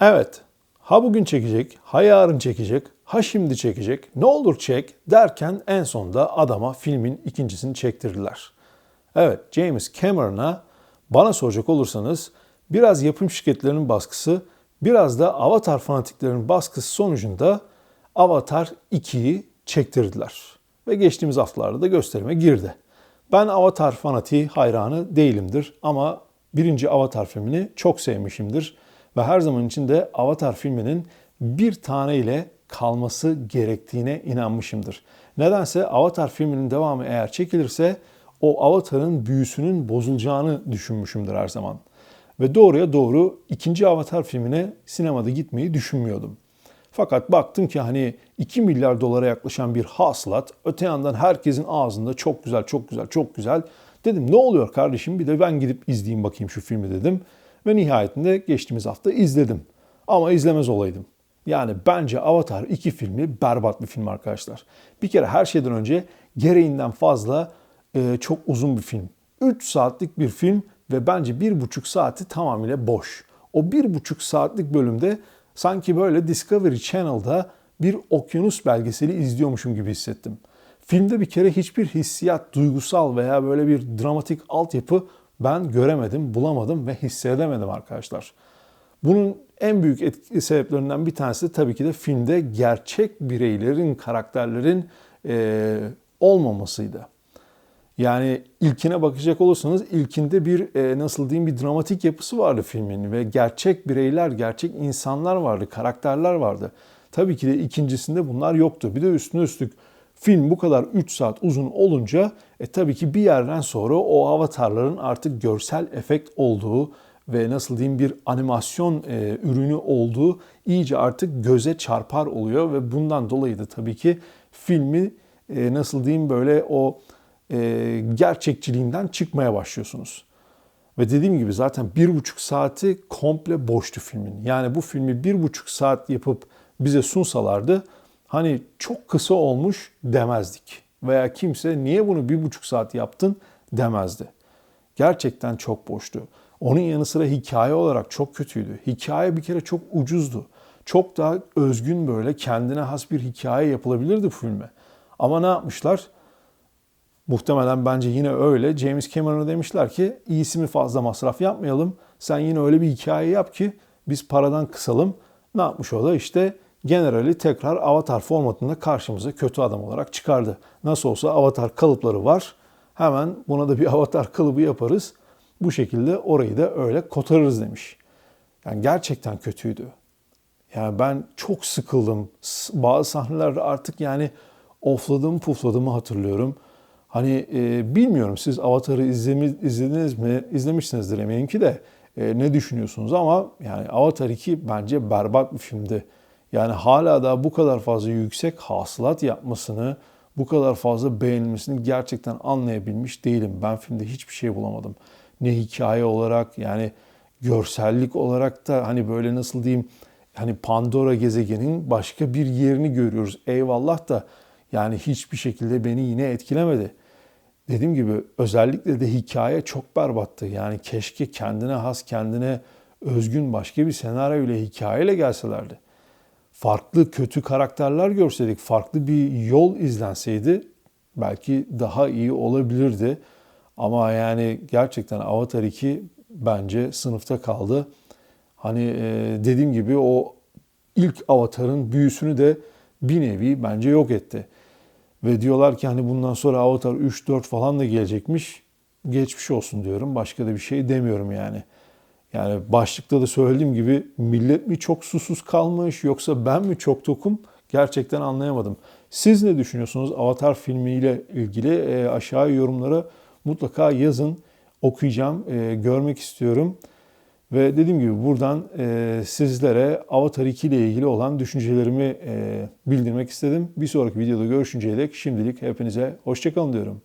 Evet, ha bugün çekecek, ha yarın çekecek, ha şimdi çekecek, ne olur çek derken en sonunda adama filmin ikincisini çektirdiler. Evet, James Cameron'a bana soracak olursanız biraz yapım şirketlerinin baskısı, biraz da Avatar fanatiklerinin baskısı sonucunda Avatar 2'yi çektirdiler. Ve geçtiğimiz haftalarda da gösterime girdi. Ben Avatar fanatiği hayranı değilimdir ama birinci Avatar filmini çok sevmişimdir. Ve her zaman için de Avatar filminin bir tane ile kalması gerektiğine inanmışımdır. Nedense Avatar filminin devamı eğer çekilirse o Avatar'ın büyüsünün bozulacağını düşünmüşümdür her zaman. Ve doğruya doğru ikinci Avatar filmine sinemada gitmeyi düşünmüyordum. Fakat baktım ki hani 2 milyar dolara yaklaşan bir hasılat, öte yandan herkesin ağzında çok güzel, çok güzel, çok güzel. Dedim ne oluyor kardeşim bir de ben gidip izleyeyim bakayım şu filmi dedim. Ve nihayetinde geçtiğimiz hafta izledim. Ama izlemez olaydım. Yani bence Avatar 2 filmi berbat bir film arkadaşlar. Bir kere her şeyden önce gereğinden fazla e, çok uzun bir film. 3 saatlik bir film ve bence 1,5 saati tamamıyla boş. O 1,5 saatlik bölümde sanki böyle Discovery Channel'da bir okyanus belgeseli izliyormuşum gibi hissettim. Filmde bir kere hiçbir hissiyat, duygusal veya böyle bir dramatik altyapı ben göremedim, bulamadım ve hissedemedim arkadaşlar. Bunun en büyük etki sebeplerinden bir tanesi tabii ki de filmde gerçek bireylerin, karakterlerin e, olmamasıydı. Yani ilkine bakacak olursanız ilkinde bir e, nasıl diyeyim bir dramatik yapısı vardı filmin ve gerçek bireyler, gerçek insanlar vardı, karakterler vardı. Tabii ki de ikincisinde bunlar yoktu. Bir de üstüne üstlük film bu kadar 3 saat uzun olunca e, tabii ki bir yerden sonra o avatarların artık görsel efekt olduğu ve nasıl diyeyim bir animasyon e, ürünü olduğu iyice artık göze çarpar oluyor ve bundan dolayı da tabii ki filmi e, nasıl diyeyim böyle o e, gerçekçiliğinden çıkmaya başlıyorsunuz. Ve dediğim gibi zaten bir buçuk saati komple boştu filmin. Yani bu filmi bir buçuk saat yapıp bize sunsalardı hani çok kısa olmuş demezdik. Veya kimse niye bunu bir buçuk saat yaptın demezdi. Gerçekten çok boştu. Onun yanı sıra hikaye olarak çok kötüydü. Hikaye bir kere çok ucuzdu. Çok daha özgün böyle kendine has bir hikaye yapılabilirdi filme. Ama ne yapmışlar? Muhtemelen bence yine öyle. James Cameron'a demişler ki iyisi mi fazla masraf yapmayalım. Sen yine öyle bir hikaye yap ki biz paradan kısalım. Ne yapmış o da işte generali tekrar avatar formatında karşımıza kötü adam olarak çıkardı. Nasıl olsa avatar kalıpları var. Hemen buna da bir avatar kalıbı yaparız. Bu şekilde orayı da öyle kotarırız demiş. Yani gerçekten kötüydü. Yani ben çok sıkıldım. Bazı sahnelerde artık yani ofladım pufladığımı hatırlıyorum. Hani e, bilmiyorum siz Avatar'ı izlediniz mi? İzlemişsinizdir eminim ki de e, ne düşünüyorsunuz ama yani Avatar 2 bence berbat bir filmdi. Yani hala da bu kadar fazla yüksek hasılat yapmasını, bu kadar fazla beğenilmesini gerçekten anlayabilmiş değilim. Ben filmde hiçbir şey bulamadım. Ne hikaye olarak yani görsellik olarak da hani böyle nasıl diyeyim hani Pandora gezegenin başka bir yerini görüyoruz. Eyvallah da yani hiçbir şekilde beni yine etkilemedi. Dediğim gibi özellikle de hikaye çok berbattı. Yani keşke kendine has, kendine özgün başka bir senaryo ile hikayeyle gelselerdi. Farklı kötü karakterler görseydik, farklı bir yol izlenseydi belki daha iyi olabilirdi. Ama yani gerçekten Avatar 2 bence sınıfta kaldı. Hani dediğim gibi o ilk Avatar'ın büyüsünü de bir nevi bence yok etti. Ve diyorlar ki hani bundan sonra Avatar 3-4 falan da gelecekmiş. Geçmiş olsun diyorum. Başka da bir şey demiyorum yani. Yani başlıkta da söylediğim gibi millet mi çok susuz kalmış yoksa ben mi çok tokum gerçekten anlayamadım. Siz ne düşünüyorsunuz Avatar filmiyle ilgili e, aşağı yorumlara mutlaka yazın. Okuyacağım, e, görmek istiyorum. Ve dediğim gibi buradan e, sizlere Avatar 2 ile ilgili olan düşüncelerimi e, bildirmek istedim. Bir sonraki videoda görüşünceye dek şimdilik hepinize hoşçakalın diyorum.